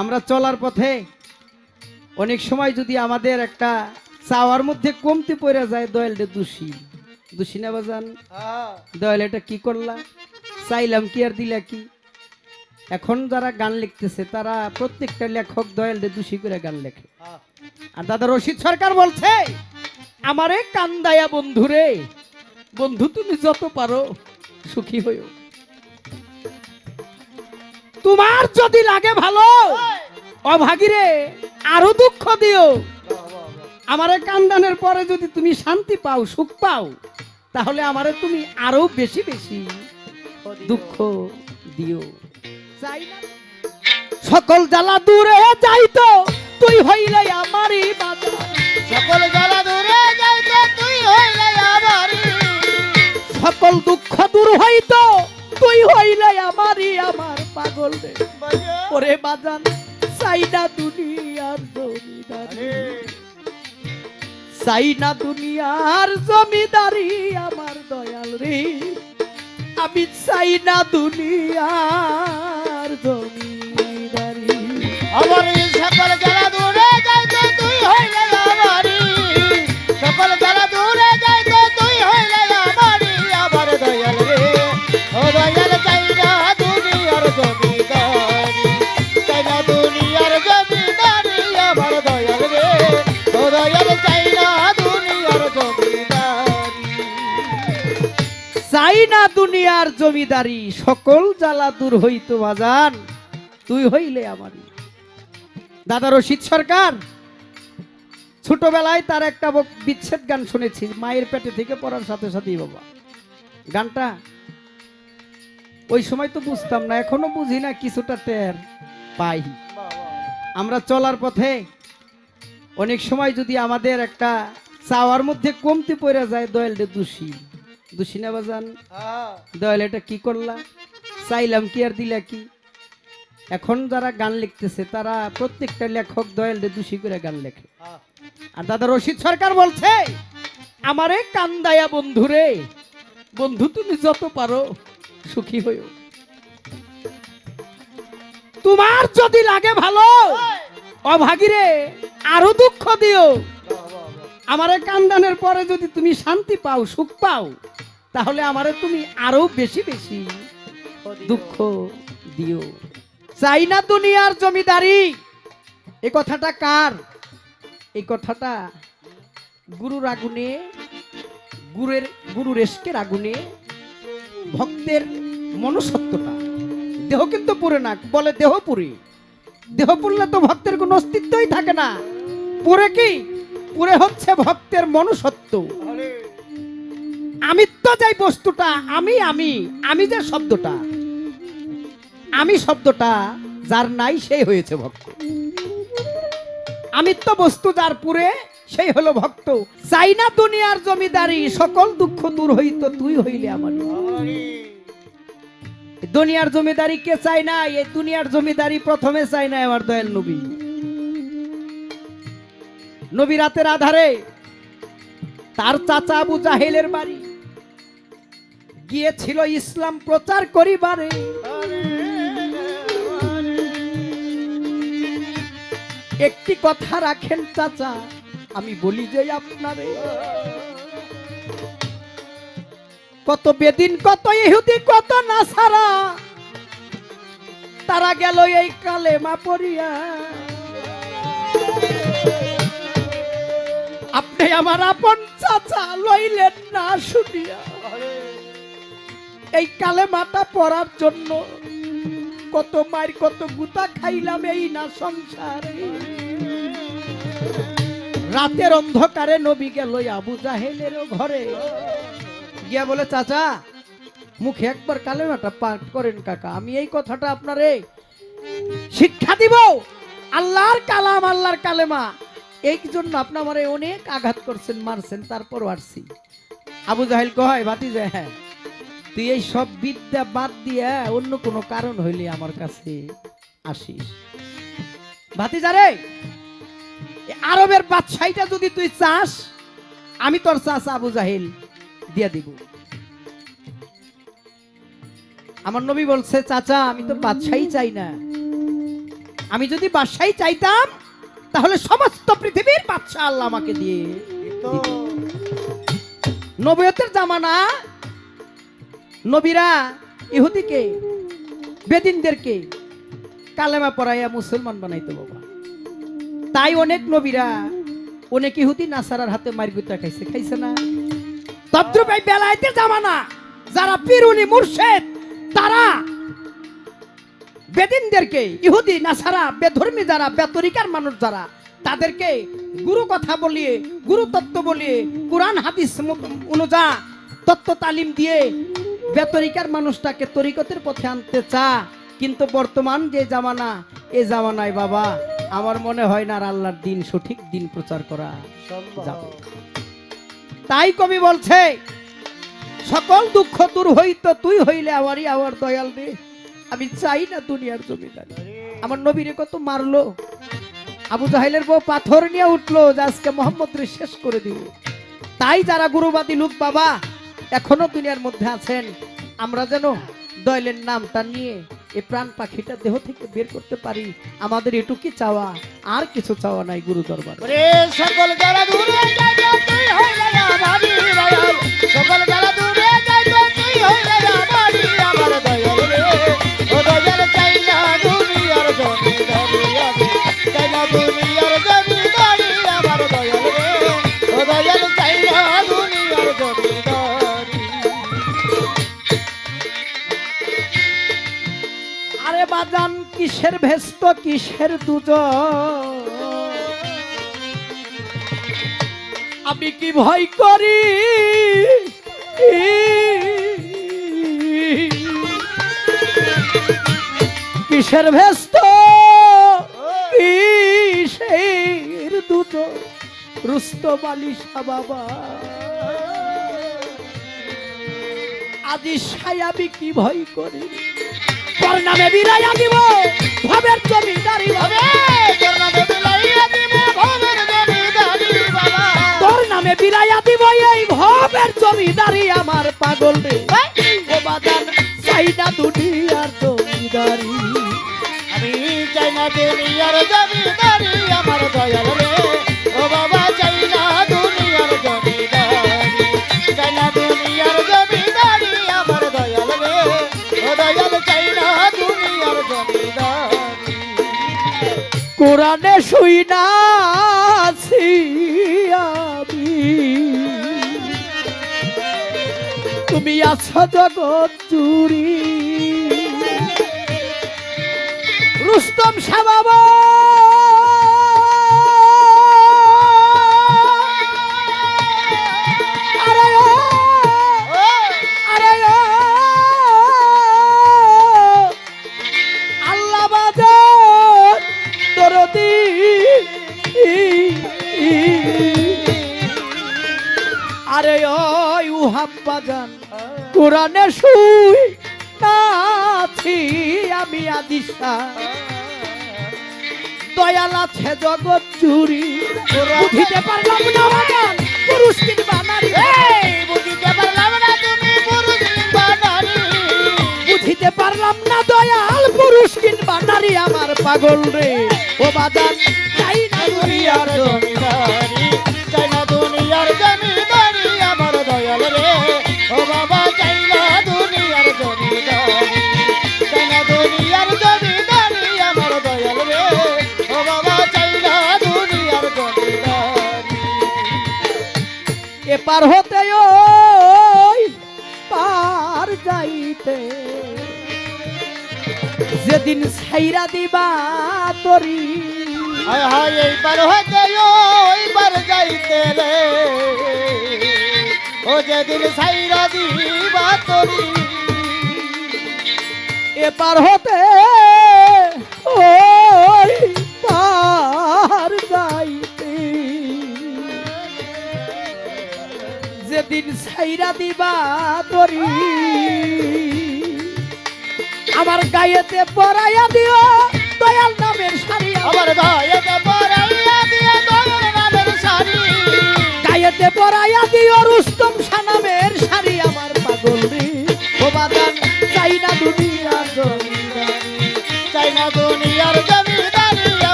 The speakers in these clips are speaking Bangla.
আমরা চলার পথে অনেক সময় যদি আমাদের একটা চাওয়ার মধ্যে কমতি পড়ে যায় দয়ালটা দোষী। দোষী না বাজান? দয়াল এটা কি করলা? চাইলাম কি আর দিলা কি? এখন যারা গান লিখতেছে তারা প্রত্যেকটা লেখক দয়ালদের দোষী করে গান লেখে। আর দাদা রশিদ সরকার বলছে আমারে কান্দায়া বন্ধুরে বন্ধু তুমি যত পারো সুখী হইও। তোমার যদি লাগে ভালো অভাগিরে আরও দুঃখ দিও। আমারে কান্দানের পরে যদি তুমি শান্তি পাও সুখ পাও তাহলে আমারে তুমি আরও বেশি বেশি দুঃখ দিও। সকল জ্বালা দূরে যাইতো। বাজান সাইনা দুনিয়ার জমিদারি। সাইনা দুনিয়ার জমিদারি আমার দয়াল রে। আমি সাইনা দুনিয়ার জমিদারি। আমার সকল দয়াল চাইনা দুনিয়ার জমিদারি। সকল জ্বালা দূর হইতো বাজান। তুই হইলে আমারই। দাদা রশিদ সরকার, ছোটবেলায় তার একটা বিচ্ছেদ গান শুনেছি, মায়ের পেটে থেকে পড়ার সাথে সাথেই বাবা। গানটা ওই সময় তো বুঝতাম না, এখনও বুঝি না কিছুটা টের পাই। আমরা চলার পথে অনেক সময় যদি আমাদের একটা চাওয়ার মধ্যে কমতি পড়ে যায় দয়ালটা দোষী। দোষী না বাজান দয়াল, এটা কি করলা? চাইলাম কি আর দিলা কি? এখন যারা গান লিখতেছে, তারা প্রত্যেকটা লেখক দয়ালদের দোষী করে গান লেখে। আর দাদা রশিদ সরকার বলছে, আমারে কান্দায়া বন্ধুরে বন্ধু তুমি যত পারো সুখী হইও। তোমার যদি লাগে ভালো অভাগীরে আরও দুঃখ দিও। আমারে কান্দানের পরে যদি তুমি শান্তি পাও, সুখ পাও, তাহলে আমারে তুমি আরও বেশি বেশি দুঃখ দিও। চাই না দুনিয়ার জমিদারি। এ কথাটা কার? এই কথাটা গুরুর আগুনে, গুরের, গুরুর এসকের আগুনে, ভক্তের মনুষ্যত্বটা। দেহ কিন্তু পুরে না, বলে দেহ পুরে। দেহ পুরলে তো ভক্তের কোনো অস্তিত্বই থাকে না। পুরে কি? পুরে হচ্ছে ভক্তের মনুষ্যত্ব। আমিত্ব যাই বস্তুটা, আমি আমি আমি যে শব্দটা, আমি শব্দটা যার নাই সেই হয়েছে ভক্ত। আমিত্ব বস্তু যার পুরে সেই হলো ভক্ত। চাই না দুনিয়ার জমিদারি, সকল দুঃখ দূর হইত তুই হইলে আমার। দুনিয়ার জমিদারি কে চাই না এই দুনিয়ার জমিদারি প্রথমে চাই না আমার দয়াল নবী। নবী রাতের আধারে তার চাচা আবু জাহেলের বাড়ি গিয়েছিল ইসলাম প্রচার করিবারে। একটি কথা রাখেন চাচা, আমি বলি যে আপনারে। কত বেদিন, কত ইহুদি, কত নাসারা। তারা গেল এই কালেমা পড়িয়া আপনি আমার আপন চাচা লইলেন না শুনিয়া। এই কালে মাতা পড়ার জন্য কত মার কত গুতা খাইলাম এই না সংসারে। রাতের অন্ধকারে নবী গেল আবু জাহেলের ঘরে। গিয়া বলে, চাচা, মুখে একবার কালেমাটা পাঠ করেন কাকা, আমি এই কথাটা আপনারে শিক্ষা দিব। আল্লাহর কালাম, আল্লাহর কালেমা। এই জন্য আপনি আমারে অনেক আঘাত করছেন, মারছেন তারপর আসছি আবু জাহেল কয় বাতি যায় হ্যাঁ তুই এই সব বিদ্যা বাদ দিয়া অন্য কোনো কারণ হইলে আমার কাছে আসিস। ভাতিজারে এ আরবের বাদশাহীটা যদি তুই চাস, আমি তোর চাষ আবু জাহিল। দিয়া দিব। আমার নবী বলছে, চাচা, আমি তো বাদশাহী চাই না। আমি যদি বাদশাহী চাইতাম, তাহলে সমস্ত পৃথিবীর বাদশাহ আল্লাহ আমাকে দিয়ে নবীয়তের জামানা, নবীরা ইহুদিকে, বেদিনদেরকে কালেমা পড়াইয়া মুসলমান বানাইতো বাবা। তাই অনেক নবীরা অনেক ইহুদি নাসারার হাতে মারগুতা খাইছে খাইছে না। তদ্রুপ এই বেলায়েতের জামানা যারা পিরুনি মুর্শেদ তারা বেদিনদেরকে ইহুদি নাসারা বেধর্মী যারা বেতরিকার মানুষ যারা তাদেরকে গুরু কথা বলিয়ে গুরু তত্ত্ব বলিয়ে কোরআন হাদিস অনুযা তত্ত্ব তালিম দিয়ে বেতরিকার মানুষটাকে তরিকতের পথে আনতে চা কিন্তু বর্তমান যে জামানা এ জামানায় বাবা আমার মনে হয় না আর আল্লাহর দিন সঠিক দিন প্রচার করা যাবে। তাই কবি বলছে, সকল দুঃখ দূর হইত তুই হইলে আমারই আমার দয়াল রে আমি চাই না দুনিয়ার জমিদার। আমার নবীরে কত মারলো, আবু জাহেলের বউ পাথর নিয়ে উঠল যে আজকে মোহাম্মদ শেষ করে দিব। তাই যারা গুরুবাদী লোক বাবা, এখনও দুনিয়ার মধ্যে আছেন, আমরা যেন দয়ালের নামটা নিয়ে এই প্রাণ পাখিটা দেহ থেকে বের করতে পারি, আমাদের এটুকি চাওয়া, আর কিছু চাওয়া নাই গুরু দরবার। সকল দূরে সকল যারা কিসের ভেস্ত, কিসের দুজ? আমি কি ভয় করি? কিসের ভেস্ত, কিসের দুজ? রুস্ত বালিশা বাবা। আজি সায়াবি কি ভয় করি? তোর নামে বিরাইয়া দিব ভবের জমিদারি হবে তোর নামে বিলাইয়া দিব ভবের জমিদারি বাবা। তোর নামে বিরাইয়া দিব এই ভবের জমিদারি আমার পাগল রে। ও বাদান চাইনা দুনিয়ার জমিদারি। আমি চাই না দুনিয়ার জমিদারি আমার দয়াল রে। কোরআনে শুই না আছি আমি। তুমি আছো জগৎ চুরি। রুস্তম সাবাবা বাজান। কোরআনে শুই নাছি আমি আদিশা। দয়াল আছে জগৎ চুরি। বুঝিতে পারলাম না বাজান পুরুষ কিনবা নারী এই বুঝিতে পারলাম না তুমি পুরুষ কিংবা নারী বুঝিতে পারলাম না দয়াল পুরুষ কিনবা নারী আমার পাগল রে। ও বাজান চাই না দুনিয়ার জমিদারি এপার হতে ওই পার যাইতে। যেদিন ছাইরা দিবা তরি। হায় হায় এইবার হতে ওইবার যাইতে রে। ও যেদিন সাইরা দিবা তরি। এপার হতে ওই যেদিন সাইরা দিবা তরি। আমার গায়েতে পরাইয়া দিও দয়াল নামের শাড়ি আমার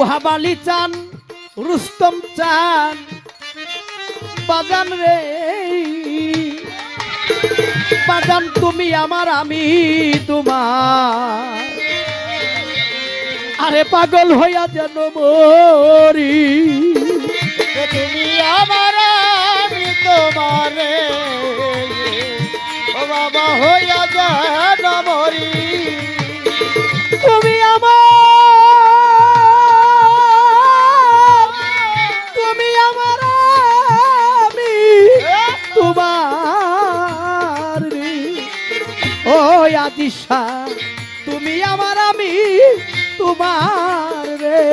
উহাবালি চান, রুস্তম চান, বাজান রে। বাজান, তুমি আমার, আমি তোমার। আরে পাগল হইয়া যেন মরি। আদিশা তুমি আমার আমি তোমার রে।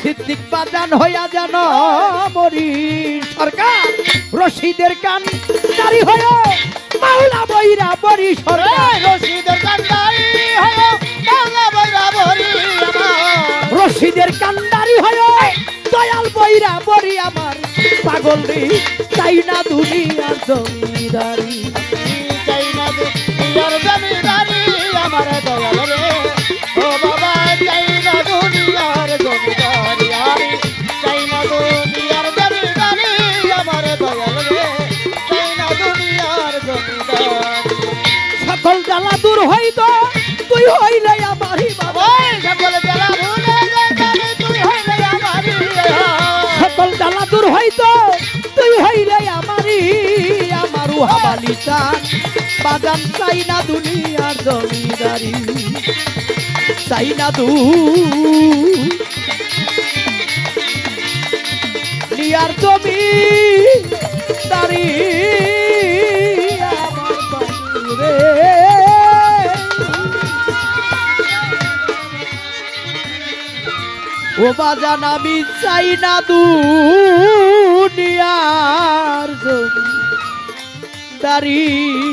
সিদ্দিক বাজান হইয়া যেন মরি সরকার রশিদের কান জারি হয়ে মাওলা বইরা বরি সরকার। রশিদের কান্দারি হয় বাংলা বইরা ভরি আমার। রশিদের কান্দারি হয় দয়াল বইরা বরি আমার। পাগল রে তাই না দুনিয়ার জমিদারি? জমিদারি আমার দয়াল হাবালি চান বাজান চাই না দুনিয়ার জমিদারি, চাই না দু নিয়ার জমি দাঁড়ি আমার বাড়ি রে ও বাজান, আমি চাই না দুনিয়ার জমি দাঁড়ি